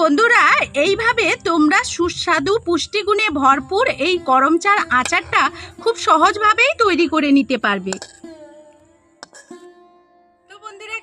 বন্ধুরা, এইভাবে তোমরা সুস্বাদু, পুষ্টিগুণে ভরপুর এই করমচার আচারটা খুব সহজভাবেই তৈরি করে নিতে পারবে।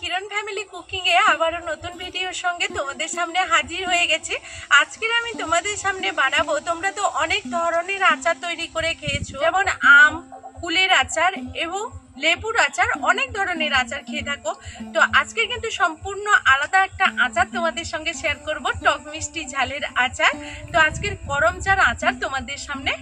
কিরণ ফ্যামিলি কুকিং এ আবারও নতুন ভিডিওর সঙ্গে তোমাদের সামনে হাজির হয়ে গেছি। আজকের আমি তোমাদের সামনে বানাবো, তোমরা তো অনেক ধরনের আচার তৈরি করে খেয়েছো, যেমন আম কুলের আচার এবং লেবুর আচার, অনেক ধরনের আচার খেয়ে থাকো। তো আজকে কিন্তু সম্পূর্ণ আলাদা একটা আচার তোমাদের সঙ্গে শেয়ার করব, টক মিষ্টি ঝালের আচার। তো আজকের করমচার আচার তোমাদের সামনে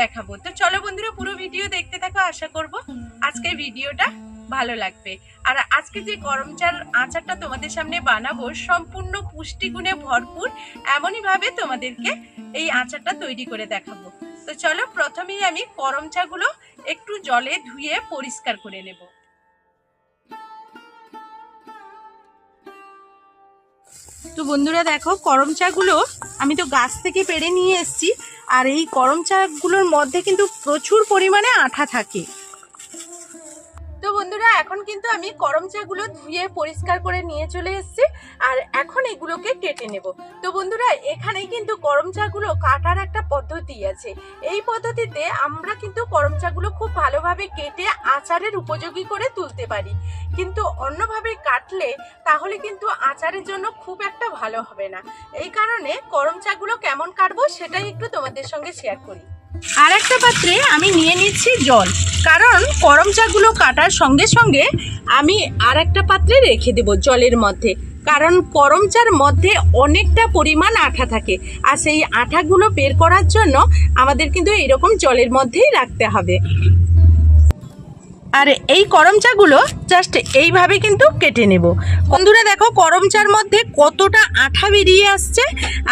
দেখাবো। তো চলো বন্ধুরা, পুরো ভিডিও দেখতে থাকো, আশা করব আজকের ভিডিওটা ভালো লাগবে। আর আজকে যে করমচার আচারটা তোমাদের সামনে বানাবো, সম্পূর্ণ পুষ্টিগুণে ভরপুর, এমনই ভাবে তোমাদেরকে এই আচারটা তৈরি করে দেখাবো। তো চলো প্রথমেই আমি করম চাগুলো একটু জলে ধুয়ে পরিষ্কার করে নেব। তো বন্ধুরা দেখো করম চাগুলো আমি তো গাছ থেকে পেড়ে নিয়ে এসছি, আর এই করম চাগুলোর মধ্যে কিন্তু প্রচুর পরিমাণে আঠা থাকে। বন্ধুরা, এখন কিন্তু আমি করম চাগুলো ধুয়ে পরিষ্কার করে নিয়ে চলে এসেছি আর এখন এগুলোকে কেটে নেব। তো বন্ধুরা, এখানে কিন্তু করম চাগুলো কাটার একটা পদ্ধতি আছে। এই পদ্ধতিতে আমরা কিন্তু করম চাগুলো খুব ভালোভাবে কেটে আচারের উপযোগী করে তুলতে পারি। কিন্তু অন্যভাবে কাটলে তাহলে কিন্তু আচারের জন্য খুব একটা ভালো হবে না। এই কারণে করম চাগুলো কেমন কাটবো সেটাই একটু তোমাদের সঙ্গে শেয়ার করি। আর একটা পাত্রে আমি নিয়ে নিচ্ছি জল। কারণ করম চাগুলো কাটার সঙ্গে সঙ্গে আমি আর একটা পাত্রে রেখে দেব জলের মধ্যে। কারণ করম চার মধ্যে অনেকটা পরিমাণ আঠা থাকে। আর সেই আঠাগুলো বের করার জন্য আমাদের কিন্তু এরকম জলের মধ্যেই রাখতে হবে। আর এই করম চাগুলো জাস্ট এইভাবে কিন্তু কেটে নেব। বন্ধুরা দেখো করম চার মধ্যে কতটা আঠা বেরিয়ে আসছে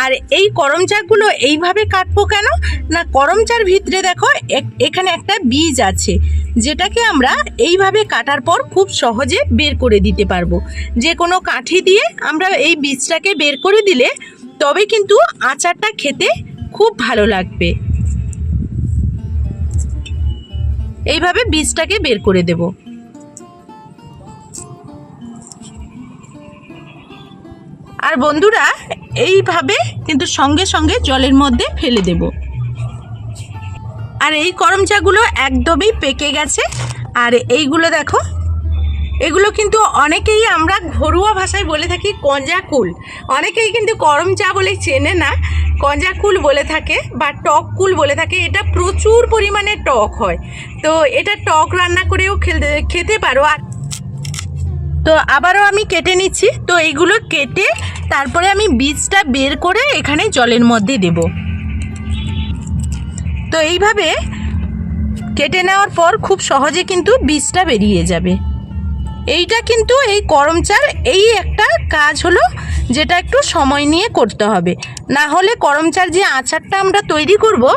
আর এই করম চাগুলো এইভাবে কাটবো কেন? না করম চার ভিতরে দেখো এখানে একটা বীজ আছে, যেটাকে আমরা এইভাবে কাটার পর খুব সহজে বের করে দিতে পারব। যে কোনো কাঠি দিয়ে আমরা এই বীজটাকে বের করে দিলে তবে কিন্তু আচারটা খেতে খুব ভালো লাগবে। এইভাবে বীজটাকে বের করে দেব। আর বন্ধুরা, এইভাবে কিন্তু সঙ্গে সঙ্গে জলের মধ্যে ফেলে দেব। আর এই করমচাগুলো একদমই পেকে গেছে। আর এইগুলো দেখো এগুলো কিন্তু অনেকেই আমরা ঘরোয়া ভাষায় বলে থাকি কঞ্জাকুল। অনেকেই কিন্তু করম চা বলে চেনে না, কঞ্জাকুল বলে থাকে বা টক কুল বলে থাকে। এটা প্রচুর পরিমাণে টক হয়। তো এটা টক রান্না করেও খেলতে, খেতে পারো। আর তো আবারও আমি কেটে নিচ্ছি। তো এইগুলো কেটে তারপরে আমি বীজটা বের করে এখানে জলের মধ্যে দেব। তো এইভাবে কেটে নেওয়ার পর খুব সহজে কিন্তু বীজটা বেরিয়ে যাবে। এইটা কিন্তু এই করমচার এই একটা কাজ হলো যেটা একটু সময় নিয়ে করতে হবে। না হলে করমচার যে আচারটা আমরা তৈরি করব,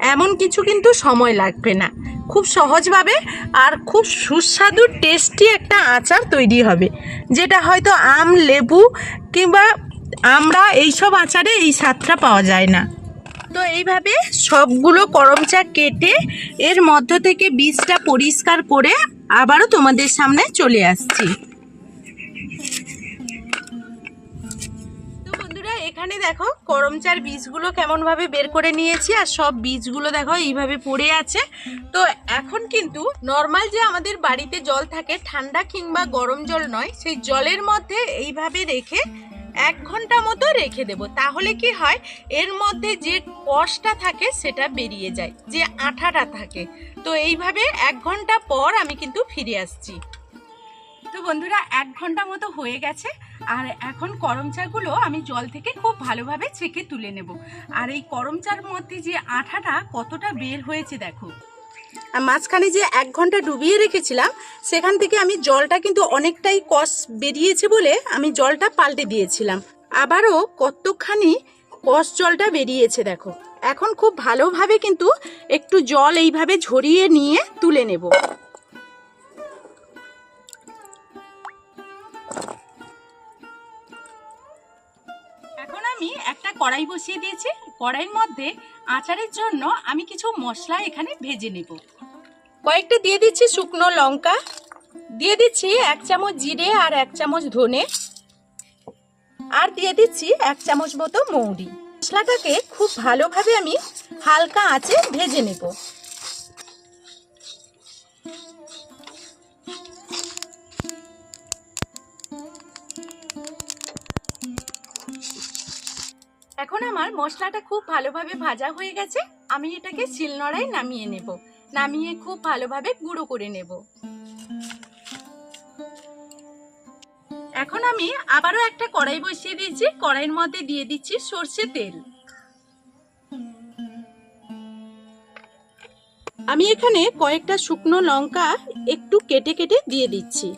এমন কিছু কিন্তু সময় লাগবে না। খুব সহজভাবে আর খুব সুস্বাদু, টেস্টি একটা আচার তৈরি হবে। যেটা হয়তো আম, লেবু কিংবা আমরা এইসব আচারে এই স্বাদটা পাওয়া যায় না। তো এইভাবে সবগুলো করমচা কেটে এর মধ্য থেকে বীজটা পরিষ্কার করে আবারও তোমাদের সামনে চলে আসছি। এখানে দেখো করমচার বীজগুলো কেমনভাবে বের করে নিয়েছি আর সব বীজগুলো দেখো এইভাবে পড়ে আছে। তো এখন কিন্তু নর্মাল যে আমাদের বাড়িতে জল থাকে, ঠান্ডা কিংবা গরম জল নয়, সেই জলের মধ্যে এইভাবে রেখে এক ঘণ্টা মতো রেখে দেব। তাহলে কি হয়, এর মধ্যে যে কষটা থাকে সেটা বেরিয়ে যায়, যে আঠাটা থাকে। তো এইভাবে এক ঘণ্টা পর আমি কিন্তু ফিরে আসছি। তো বন্ধুরা, এক ঘণ্টা মতো হয়ে গেছে, আর এখন করম চাগুলো আমি জল থেকে খুব ভালোভাবে ছেঁকে তুলে নেব। আর এই করম চার মধ্যে যে আঠাটা কতটা বের হয়েছে দেখো। মাঝখানে যে এক ঘণ্টা ডুবিয়ে রেখেছিলাম, সেখান থেকে আমি জলটা কিন্তু অনেকটাই কষ বেরিয়েছে বলে আমি জলটা পাল্টে দিয়েছিলাম। আবারও কতখানি কষ জলটা বেরিয়েছে দেখো। এখন খুব ভালোভাবে কিন্তু একটু জল এইভাবে ঝরিয়ে নিয়ে তুলে নেব। এখন আমি একটা কড়াই বসিয়ে দিয়েছি। কড়াইয়ের মধ্যে আচারের জন্য আমি কিছু মশলা এখানে ভেজে নেব। কয়েকটা দিয়ে দিচ্ছি শুকনো লঙ্কা। দিয়ে দিচ্ছি এক চামচ জিরে আর এক চামচ ধনে। আর দিয়ে দিচ্ছি এক চামচ মতো মৌরি। মশলাটাকে খুব ভালোভাবে আমি হালকা আঁচে ভেজে নেব। এখন আমার মশলাটা খুব ভালোভাবে ভাজা হয়ে গেছে। আমি এটাকে শিলনোড়ায় নামিয়ে নেব। নামিয়ে খুব ভালোভাবে গুঁড়ো করে নেব। এখন আমি আবারও একটা কড়াই বসিয়ে দিয়েছি। কড়াইয়ের মধ্যে দিয়ে দিচ্ছি সর্ষে তেল। আমি এখানে কয়েকটা শুকনো লঙ্কা একটু কেটে কেটে দিয়ে দিচ্ছি।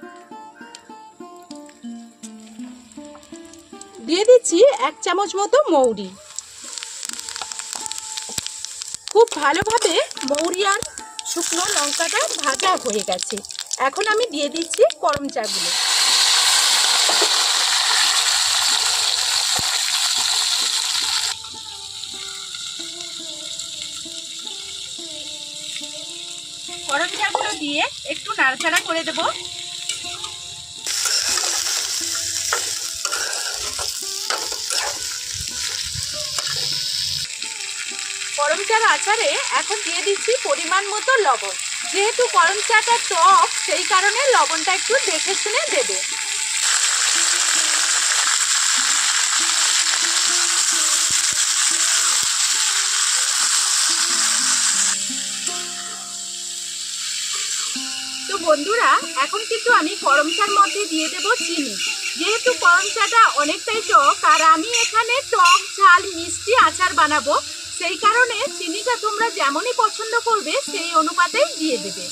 দিয়ে দিচ্ছি এক চামচ মতো মৌরি। খুব ভালোভাবে মৌরি আর শুকনো লঙ্কাটা ভাজা হয়ে গেছে। এখন আমি দিয়ে দিচ্ছি করম চাগুলো। করম চাগুলো দিয়ে একটু নাড়াচাড়া করে দেব। গরম চার আচারে এখন দিয়ে দিচ্ছি পরিমাণ মতো লবণ। যেহেতু গরম চাটা টক, সেই কারণে লবণটা একটু দেখে শুনে দেবে। বন্ধুরা, এখন কিন্তু আমি গরম চার মধ্যে দিয়ে দেব চিনি। যেহেতু গরম চাটা অনেকটাই টক, আর আমি এখানে টক, ঝাল, মিষ্টি আচার বানাবো। সেই কারণে চিনিটা তোমরা যেমনই পছন্দ করবে, সেই অনুপাতেই দিয়ে দেবে।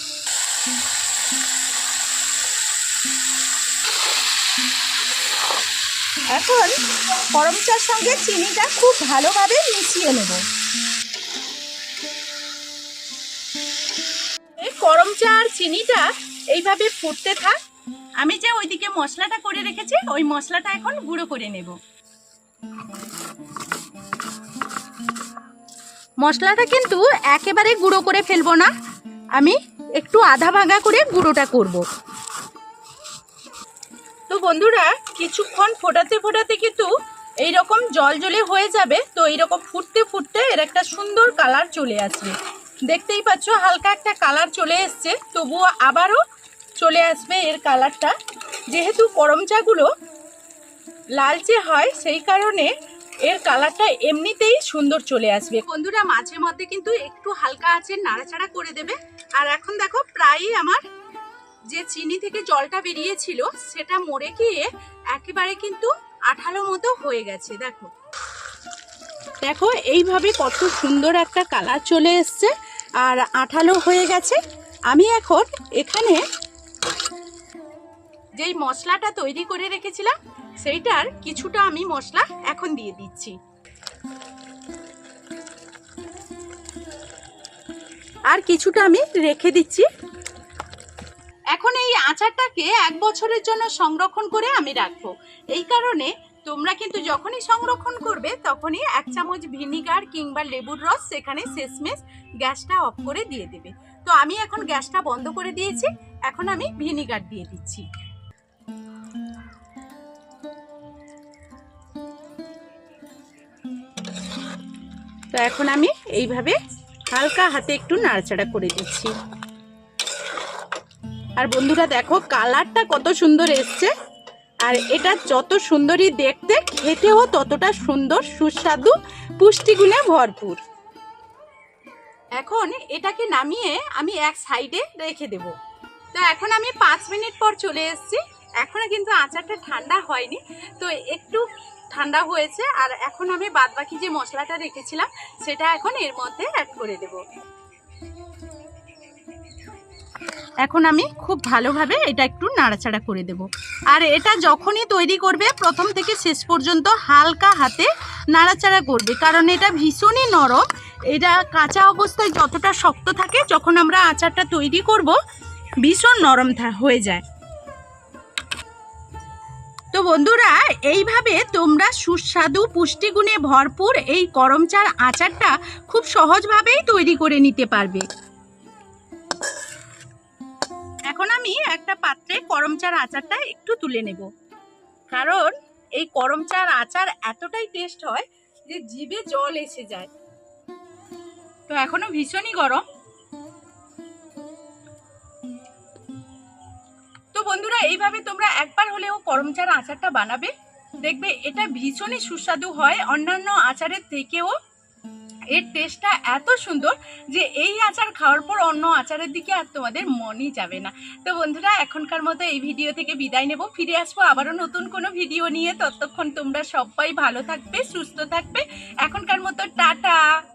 এখন গরম চার সঙ্গে চিনিটা খুব ভালোভাবে মিশিয়ে নেব। এই গরম চা আর চিনিটা এইভাবে ফুটতে থাক। আমি যে ওইদিকে মশলাটা করে রেখেছি, ওই মশলাটা এখন গুঁড়ো করে নেব। মশলাটা কিন্তু একেবারে গুঁড়ো করে ফেলব না। আমি একটু আধা ভাঙা করে গুঁড়োটা করব। তো বন্ধুরা, কিছুক্ষণ ফোটাতে ফোটাতে কিন্তু এই রকম জল জলে হয়ে যাবে, তো এইরকম ফুটতে ফুটতে এর একটা সুন্দর কালার চলে আসবে। দেখতেই পাচ্ছ, হালকা একটা কালার চলে এসছে, তবুও আবারও চলে আসবে এর কালারটা। যেহেতু করম চাগুলো লালচে হয়, সেই কারণে এর কালারটা এমনিতেই সুন্দর চলে আসবে। বন্ধুরা, মাঝে মধ্যে কিন্তু একটু হালকা আছে নাড়াচাড়া করে দেবে। আর এখন দেখো, প্রায়ই আমার যে চিনি থেকে জলটা বেরিয়েছিল, সেটা মরে গিয়ে একেবারে কিন্তু আঠালো মতো হয়ে গেছে, দেখো। দেখো, এইভাবে কত সুন্দর একটা কালার চলে এসছে, আর আঠালো হয়ে গেছে। আমি এখন এখানে যেই মশলাটা তৈরি করে রেখেছিলাম সেইটার কিছুটা আমি মশলা এখন দিয়ে দিচ্ছি। আর কিছুটা আমি রেখে দিচ্ছি। এখন এই আচারটাকে এক বছরের জন্য সংরক্ষণ করে আমি রাখব। এই কারণে তোমরা কিন্তু যখনই সংরক্ষণ করবে, তখনই এক চামচ ভিনিগার কিংবা লেবুর রস সেখানে শেষমেশ গ্যাসটা অফ করে দিয়ে দেবে। তো আমি এখন গ্যাসটা বন্ধ করে দিয়েছি, এখন আমি ভিনিগার দিয়ে দিচ্ছি। তো এখন আমি এইভাবে হালকা হাতে একটু নাড়াচাড়া করে দিচ্ছি। আর বন্ধুরা দেখো, কালারটা কত সুন্দর এসছে। আর এটা যত সুন্দরই দেখতে, খেতেও ততটা সুন্দর, সুস্বাদু, পুষ্টিগুণে ভরপুর। এখন এটাকে নামিয়ে আমি এক সাইডে রেখে দেব। তো এখন আমি পাঁচ মিনিট পর চলে এসেছি। এখনও কিন্তু আচারটা ঠান্ডা হয়নি। তো একটু ঠান্ডা হয়েছে আর এখন আমি বাদবাকি যে মশলাটা রেখেছিলাম, সেটা এখন এর মধ্যে অ্যাড করে দেব। এখন আমি খুব ভালোভাবে এটা একটু নাড়াচাড়া করে দেব। আর এটা যখনই তৈরি করবে, প্রথম থেকে শেষ পর্যন্ত হালকা হাতে নাড়াচাড়া করবে, কারণ এটা ভীষণই নরম। এটা কাঁচা অবস্থায় যতটা শক্ত থাকে, যখন আমরা আচারটা তৈরি করব, ভীষণ নরম হয়ে যায়। বন্ধুরা, এইভাবে তোমরা সুস্বাদু, পুষ্টিগুণে ভরপুর এই করম চার আচারটা খুব সহজভাবেই তৈরি করে নিতে পারবে। এখন আমি একটা পাত্রে করম চার আচারটা একটু তুলে নেব। কারণ এই করম চার আচার এতটাই টেস্ট হয় যে জিভে জল এসে যায়। তো এখনও ভীষণই গরম। বন্ধুরা, এইভাবে তোমরা একবার হলেও করমচার আচারটা বানাবে। দেখবে এটা ভীষণই সুস্বাদু হয়। অন্যান্য আচারের থেকেও এর টেস্টটা এত সুন্দর যে এই আচার খাওয়ার পর অন্য আচারের দিকে আর তোমাদের মনই যাবে না। তো বন্ধুরা, এখনকার মতো এই ভিডিও থেকে বিদায় নেব। ফিরে আসব আবারও নতুন কোনো ভিডিও নিয়ে। ততক্ষণ তোমরা সবাই ভালো থাকবে, সুস্থ থাকবে। এখনকার মতো টাটা!